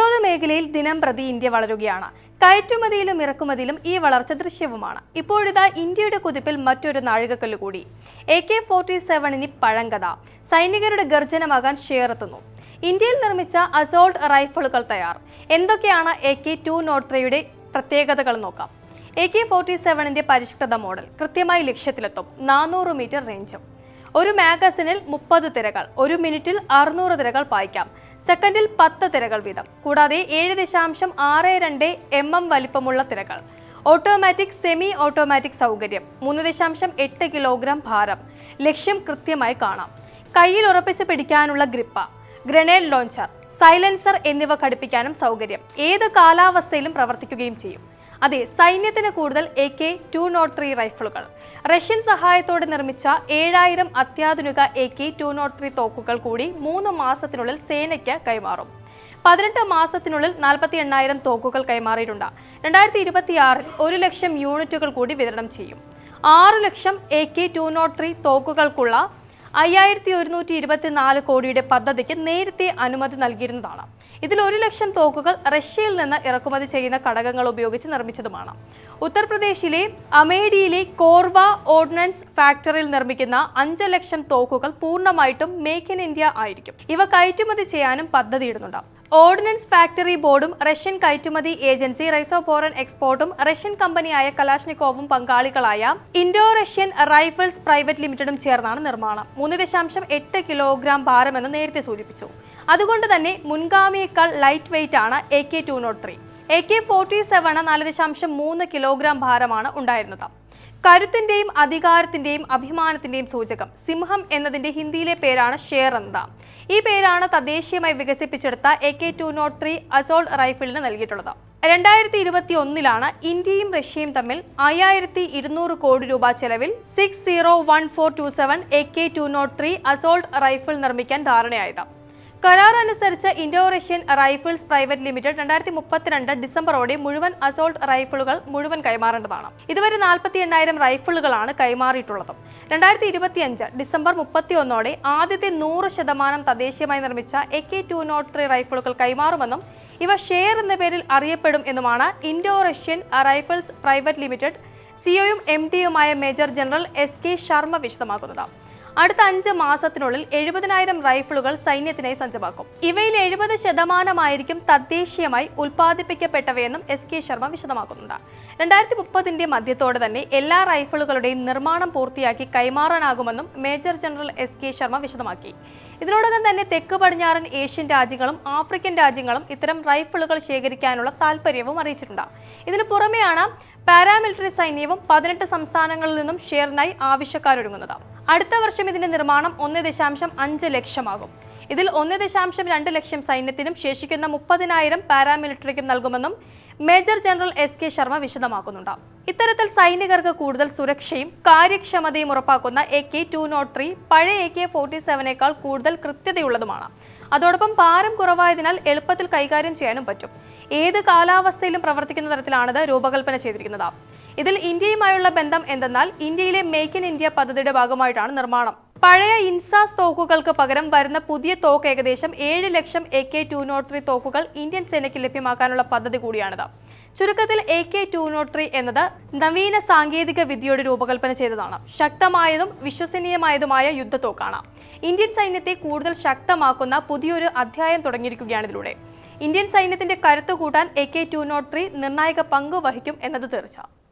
മേഖലയിൽ ദിനം പ്രതി ഇന്ത്യ വളരുകയാണ്. കയറ്റുമതിയിലും ഇറക്കുമതിയിലും ഈ വളർച്ച ദൃശ്യവുമാണ്. ഇപ്പോഴിതാ ഇന്ത്യയുടെ കുതിപ്പിൽ മറ്റൊരു നാഴികക്കല്ല് കൂടി. എ കെ ഫോർട്ടി സെവനിന് പഴങ്കഥ. സൈനികരുടെ ഗർജനമാകാൻ ഷെയറെത്തുന്നു. ഇന്ത്യയിൽ നിർമ്മിച്ച അസോൾട്ട് റൈഫിളുകൾ തയ്യാർ. എന്തൊക്കെയാണ് എ കെ ടു നോട്ട് ത്രീയുടെ പ്രത്യേകതകൾ നോക്കാം. എ കെ ഫോർട്ടി സെവനിന്റെ പരിഷ്കൃത മോഡൽ കൃത്യമായി ലക്ഷ്യത്തിലെത്തും. നാനൂറ് മീറ്റർ റേഞ്ചും. ഒരു മാഗസിനിൽ മുപ്പത് തിരകൾ ഒരു മിനിറ്റിൽ അറുന്നൂറ് തിരകൾ പായിക്കാം. സെക്കൻഡിൽ പത്ത് തിരകൾ വീതം കൂടാതെ ഏഴ് ദശാംശം ആറ് രണ്ട് എം എം വലിപ്പമുള്ള തിരകൾ. ഓട്ടോമാറ്റിക് സെമി ഓട്ടോമാറ്റിക് സൗകര്യം മൂന്ന് ദശാംശം എട്ട് കിലോഗ്രാം ഭാരം. ലക്ഷ്യം കൃത്യമായി കാണാം. കയ്യിൽ ഉറപ്പിച്ച് പിടിക്കാനുള്ള ഗ്രിപ്പ ഗ്രനേഡ് ലോഞ്ചർ സൈലൻസർ എന്നിവ ഘടിപ്പിക്കാനും സൗകര്യം. ഏത് കാലാവസ്ഥയിലും പ്രവർത്തിക്കുകയും ചെയ്യും. അതെ സൈന്യത്തിന് കൂടുതൽ A K two naught three റൈഫിളുകൾ. Russian സഹായത്തോടെ നിർമ്മിച്ച ഏഴായിരം അത്യാധുനിക A K two naught three തോക്കുകൾ കൂടി മൂന്ന് മാസത്തിനുള്ളിൽ സേനയ്ക്ക് കൈമാറും. പതിനെട്ട് മാസത്തിനുള്ളിൽ നാൽപ്പത്തി എണ്ണായിരം തോക്കുകൾ കൈമാറിയിട്ടുണ്ട്. രണ്ടായിരത്തി ഇരുപത്തിയാറിൽ ഒരു ലക്ഷം യൂണിറ്റുകൾ കൂടി വിതരണം ചെയ്യും. ആറു ലക്ഷം A K two naught three തോക്കുകൾക്കുള്ള അയ്യായിരത്തി ഒരുന്നൂറ്റി ഇരുപത്തിനാല് കോടിയുടെ പദ്ധതിക്ക് നേരത്തെ അനുമതി നൽകിയിരുന്നതാണ്. ഇതിൽ ഒരു ലക്ഷം തോക്കുകൾ റഷ്യയിൽ നിന്ന് ഇറക്കുമതി ചെയ്യുന്ന ഘടകങ്ങൾ ഉപയോഗിച്ച് നിർമ്മിച്ചതുമാണ്. ഉത്തർപ്രദേശിലെ അമേഡിയിലെ കോർവ ഓർഡിനൻസ് ഫാക്ടറിയിൽ നിർമ്മിക്കുന്ന അഞ്ച് ലക്ഷം തോക്കുകൾ പൂർണമായിട്ടും മേക്ക് ഇൻ ഇന്ത്യ ആയിരിക്കും. ഇവ കയറ്റുമതി ചെയ്യാനും പദ്ധതിയിടുന്നുണ്ട്. ഓർഡിനൻസ് ഫാക്ടറി ബോർഡും റഷ്യൻ കയറ്റുമതി ഏജൻസി റൈസോപോറൻ എക്സ്പോർട്ടും റഷ്യൻ കമ്പനിയായ കലാഷ്നിക്കോവും പങ്കാളികളായ ഇൻഡോ റഷ്യൻ റൈഫിൾസ് പ്രൈവറ്റ് ലിമിറ്റഡും ചേർന്നാണ് നിർമ്മാണം. മൂന്ന് ദശാംശം എട്ട് കിലോഗ്രാം ഭാരമെന്ന് നേരത്തെ സൂചിപ്പിച്ചു. അതുകൊണ്ട് തന്നെ മുൻഗാമിയേക്കാൾ ലൈറ്റ് വെയിറ്റ് ആണ് A K two naught three A K forty seven നാല് ദശാംശം മൂന്ന് കിലോഗ്രാം ഭാരമാണ് ഉണ്ടായിരുന്നത്. കരുത്തിന്റെയും അധികാരത്തിന്റെയും അഭിമാനത്തിന്റെയും സൂചകം സിംഹം എന്നതിന്റെ ഹിന്ദിയിലെ പേരാണ് ഷേർ എന്നത് ഈ പേരാണ് തദ്ദേശീയമായി വികസിപ്പിച്ചെടുത്ത A K two naught three assault റൈഫിളിന് നൽകിയിട്ടുള്ളത്. രണ്ടായിരത്തി ഇരുപത്തി ഒന്നിലാണ് ഇന്ത്യയും റഷ്യയും തമ്മിൽ അയ്യായിരത്തി ഇരുന്നൂറ് കോടി രൂപ ചെലവിൽ six zero one four two seven A K two naught three assault rifle നിർമ്മിക്കാൻ ധാരണയായത്. കരാർ അനുസരിച്ച് Indo Russian rifles private limited രണ്ടായിരത്തി മുപ്പത്തിരണ്ട് ഡിസംബറോടെ മുഴുവൻ അസോൾട്ട് റൈഫിളുകൾ മുഴുവൻ കൈമാറേണ്ടതാണ്. ഇതുവരെ നാൽപ്പത്തി എണ്ണായിരം റൈഫിളുകളാണ് കൈമാറിയിട്ടുള്ളത്. രണ്ടായിരത്തി ഇരുപത്തിയഞ്ച് ഡിസംബർ മുപ്പത്തി ഒന്നോടെ ആദ്യത്തെ നൂറ് ശതമാനം തദ്ദേശീയമായി നിർമ്മിച്ച A K two naught three റൈഫിളുകൾ കൈമാറുമെന്നും ഇവ ഷെയർ എന്ന പേരിൽ അറിയപ്പെടും എന്നുമാണ് Indo Russian rifles private limited സിഒയും M ഡിയുമായ major general S K Sharma വിശദമാക്കുന്നത്. അടുത്ത അഞ്ച് മാസത്തിനുള്ളിൽ എഴുപതിനായിരം റൈഫിളുകൾ സൈന്യത്തിനായി സജ്ജമാക്കും. ഇവയിൽ എഴുപത് ശതമാനമായിരിക്കും തദ്ദേശീയമായി ഉൽപ്പാദിപ്പിക്കപ്പെട്ടവയെന്നും എസ് കെ ശർമ്മ വിശദമാക്കുന്നുണ്ട്. രണ്ടായിരത്തി മുപ്പതിന്റെ മധ്യത്തോടെ തന്നെ എല്ലാ റൈഫിളുകളുടെയും നിർമ്മാണം പൂർത്തിയാക്കി കൈമാറാനാകുമെന്നും major general S K Sharma വിശദമാക്കി. ഇതിനോടകം തന്നെ തെക്ക് പടിഞ്ഞാറൻ ഏഷ്യൻ രാജ്യങ്ങളും ആഫ്രിക്കൻ രാജ്യങ്ങളും ഇത്തരം റൈഫിളുകൾ ശേഖരിക്കാനുള്ള താൽപ്പര്യവും അറിയിച്ചിട്ടുണ്ട്. ഇതിനു പുറമെയാണ് പാരാമിലിറ്ററി സൈന്യവും പതിനെട്ട് സംസ്ഥാനങ്ങളിൽ നിന്നും ഷെയറിനായി ആവശ്യക്കാരൊരുങ്ങുന്നത് അടുത്ത വർഷം ഇതിന്റെ നിർമ്മാണം ഒന്ന് ദശാംശം അഞ്ച് ലക്ഷമാകും. ഇതിൽ ഒന്ന് ദശാംശം രണ്ട് ലക്ഷം സൈന്യത്തിനും ശേഷിക്കുന്ന മുപ്പതിനായിരം പാരാമിലിറ്ററിക്കും നൽകുമെന്നും major general S K Sharma വിശദമാക്കുന്നുണ്ട് ഇത്തരത്തിൽ സൈനികർക്ക് കൂടുതൽ സുരക്ഷയും കാര്യക്ഷമതയും ഉറപ്പാക്കുന്ന A K two naught three പഴയ എ കെ ഫോർട്ടി സെവനേക്കാൾ കൂടുതൽ കൃത്യതയുള്ളതുമാണ്. അതോടൊപ്പം ഭാരം കുറവായതിനാൽ എളുപ്പത്തിൽ കൈകാര്യം ചെയ്യാനും പറ്റും. ഏത് കാലാവസ്ഥയിലും പ്രവർത്തിക്കുന്ന തരത്തിലാണിത് രൂപകൽപ്പന ചെയ്തിരിക്കുന്നത്. ഇതിൽ ഇന്ത്യയുമായുള്ള ബന്ധം എന്തെന്നാൽ ഇന്ത്യയിലെ മേക്ക് ഇൻ ഇന്ത്യ പദ്ധതിയുടെ ഭാഗമായിട്ടാണ് നിർമ്മാണം. പഴയ ഇൻസാസ് തോക്കുകൾക്ക് പകരം വരുന്ന പുതിയ തോക്ക് ഏകദേശം ഏഴ് ലക്ഷം A K two naught three തോക്കുകൾ ഇന്ത്യൻ സേനയ്ക്ക് ലഭ്യമാക്കാനുള്ള പദ്ധതി കൂടിയാണിത്. ചുരുക്കത്തിൽ A K two naught three എന്നത് നവീന സാങ്കേതിക വിദ്യയുടെ രൂപകൽപ്പന ചെയ്തതാണ്. ശക്തമായതും വിശ്വസനീയമായതുമായ യുദ്ധത്തോക്കാണ്. ഇന്ത്യൻ സൈന്യത്തെ കൂടുതൽ ശക്തമാക്കുന്ന പുതിയൊരു അധ്യായം തുടങ്ങിയിരിക്കുകയാണ് ഇതിലൂടെ. ഇന്ത്യൻ സൈന്യത്തിന്റെ കരുത്ത് കൂട്ടാൻ A K two naught three നിർണായക പങ്ക് വഹിക്കും എന്നത് തീർച്ച.